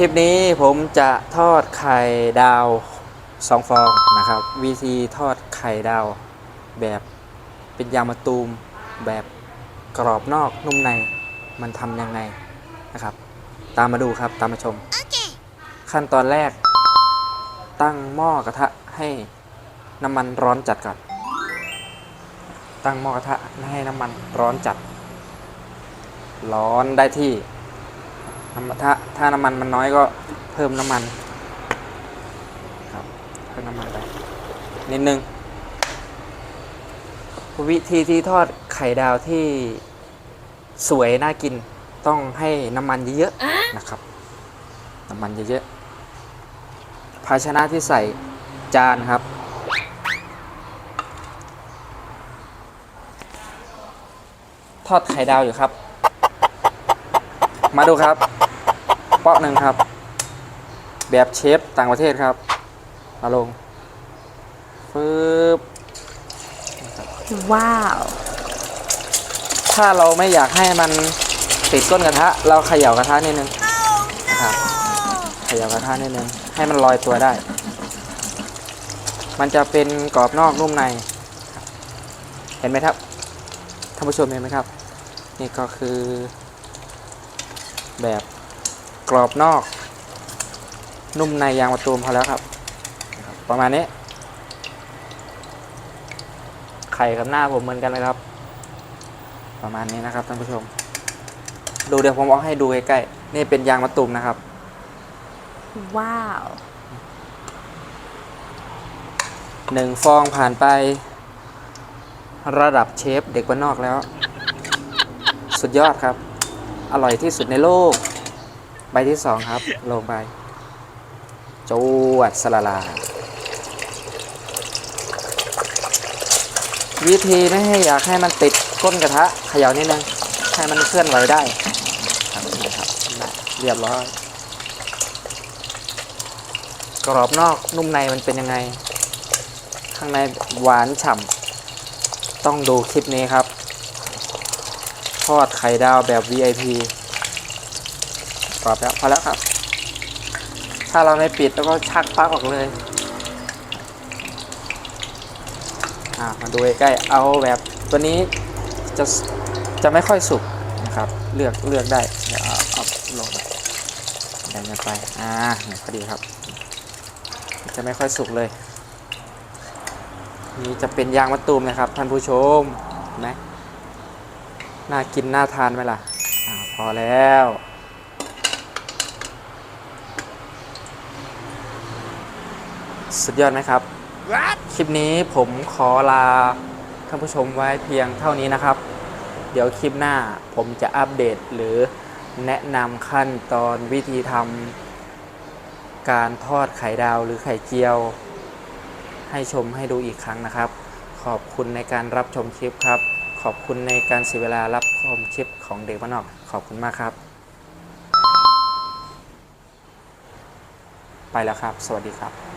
คลิปนี้ผมจะทอดไข่ดาวสองฟองนะครับ วิธีทอดไข่ดาว แบบเป็นยางมะตูม แบบกรอบนอกนุ่มในมันทำยังไงนะครับ ตามมาดูครับตามมาชมขั้นตอนแรก ตั้งหม้อกระทะให้น้ำมันร้อนจัดก่อนตั้งหม้อกระทะให้น้ำมันร้อนจัด ร้อนได้ที่ ถ้าถ้าน้ำมันมันน้อยก็เพิ่มน้ำมันครับเพิ่มน้ำมันไปนิดนึงวิธีที่ทอดไข่ดาวที่สวยน่ากินต้องให้น้ำมันเยอะๆนะครับ น้ำมันเยอะๆภาชนะที่ใส่จานครับ ทอดไข่ดาวอยู่ครับ มาดูครับเปาะหนึ่งครับ แบบเชฟต่างประเทศครับมาลงฟืบว้าว ถ้าเราไม่อยากให้มันติดก้นกระทะ เราเขย่ากระทะนิดนึงนะครับเขย่ากระทะนิดนึงให้มันลอยตัวได้ มันจะเป็นกรอบนอกนุ่มใน เห็นไหมครับท่านผู้ชมเห็นไหมครับ นี่ก็คือแบบ กรอบนอก นุ่มในยางมะตูมพอแล้วครับนะครับ ประมาณนี้ ไข่กับหน้าผมเหมือนกันเลยครับ ประมาณนี้นะครับท่านผู้ชม ดูเดี๋ยวผมเอาให้ดูใกล้ๆนี่เป็นยางมะตูมนะครับ ว้าวหนึ่งฟองผ่านไป ระดับเชฟเด็กบ้านนอกแล้ว สุดยอดครับ อร่อยที่สุดในโลก ใบที่สองครับ ลงไปจวดสลาลา วิธีไม่ให้อยากให้มันติดก้นกระทะเขย่านิดนึงให้มันเคลื่อนไหวได้ครับนี่ครับเรียบร้อย กรอบนอกนุ่มในมันเป็นยังไง ข้างในหวานฉ่ำต้องดูคลิปนี้ครับ ทอดไข่ดาวแบบ VIP รอบแล้วพอแล้วครับ ถ้าเราไม่ปิดแล้วก็ชักปลั๊กออกเลยอ่ามาดูใกล้เอาแบบตัวนี้จะจะไม่ค่อยสุกนะครับเลือกเลือกได้เดี๋ยวเอาเอาลงไปแบ่งกันไปอ่านี่พอดีครับ จะไม่ค่อยสุกเลยนี่จะเป็นยางมะตูมนะครับท่านผู้ชมเห็นไหมน่ากินน่าทานไหมล่ะอพอแล้ว สุดยอดไหมครับ คลิปนี้ผมขอลาท่านผู้ชมไว้เพียงเท่านี้นะครับ เดี๋ยวคลิปหน้าผมจะอัปเดตหรือแนะนำขั้นตอนวิธีทำการทอดไข่ดาวหรือไข่เจียว ให้ชมให้ดูอีกครั้งนะครับ ขอบคุณในการรับชมคลิปครับ ขอบคุณในการเสียเวลารับชมคลิปของเด็กบ้านนอก ขอบคุณมากครับ ไปแล้วครับ สวัสดีครับ